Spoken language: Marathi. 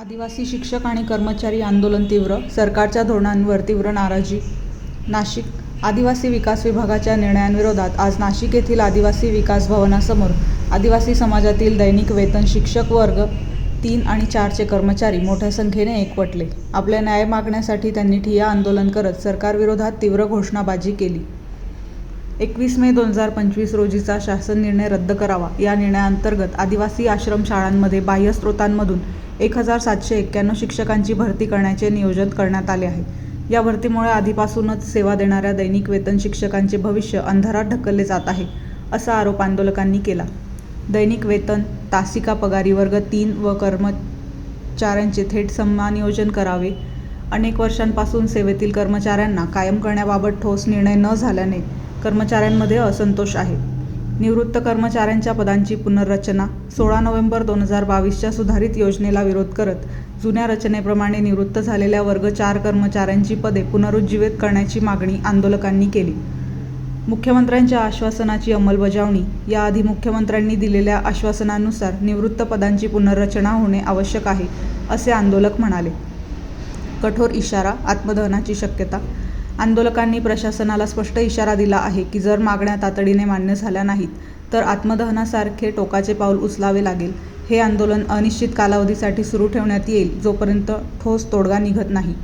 आदिवासी शिक्षक आणि कर्मचारी आंदोलन तीव्र सरकारच्या धोरणांवर तीव्र नाराजी. नाशिक आदिवासी विकास विभागाच्या निर्णयांविरोधात आज नाशिक येथील आदिवासी विकास भवनासमोर आदिवासी समाजातील दैनिक वेतन शिक्षक वर्ग तीन आणि चारचे कर्मचारी मोठ्या संख्येने एकवटले. आपल्या न्याय मागण्यासाठी त्यांनी ठिय्या आंदोलन करत सरकारविरोधात तीव्र घोषणाबाजी केली. एकवीस मे दोन हजार पंचवीस रोजीचा शासन निर्णय रद्द करावा. या निर्णयाअंतर्गत आदिवासी आश्रमशाळांमध्ये बाह्य स्रोतांमधून एक हजार सातशे एक्क्याण्णव शिक्षकांची भरती करण्याचे नियोजन करण्यात आले आहे. या भरतीमुळे आधीपासूनच सेवा देणाऱ्या दैनिक वेतन शिक्षकांचे भविष्य अंधारात ढकलले जात आहे असा आरोप आंदोलकांनी केला. दैनिक वेतन तासिका पगारी वर्ग तीन व कर्मचाऱ्यांचे थेट समानियोजन करावे. अनेक वर्षांपासून सेवेतील कर्मचाऱ्यांना कायम करण्याबाबत ठोस निर्णय न झाल्याने कर्मचाऱ्यांमध्ये असंतोष आहे. निवृत्त कर्मचाऱ्यांच्या पदांची पुनर्रचना सोळा नोव्हेंबर दोन हजार बावीसच्या सुधारित योजनेला विरोध करत जुन्या रचनेप्रमाणे निवृत्त झालेल्या वर्ग चार कर्मचाऱ्यांची पदे पुनरुज्जीवित करण्याची मागणी आंदोलकांनी केली. मुख्यमंत्र्यांच्या आश्वासनाची अंमलबजावणी याआधी मुख्यमंत्र्यांनी दिलेल्या आश्वासनानुसार निवृत्त पदांची पुनर्रचना होणे आवश्यक आहे असे आंदोलक म्हणाले. कठोर इशारा आत्मदहनाची शक्यता आंदोलकांनी प्रशासनाला स्पष्ट इशारा दिला आहे की जर मागण्या तातडीने मान्य झाल्या नाहीत तर आत्मदहनासारखे टोकाचे पाऊल उचलावे लागेल. हे आंदोलन अनिश्चित कालावधीसाठी सुरू ठेवण्यात येईल जोपर्यंत ठोस तोडगा निघत नाही.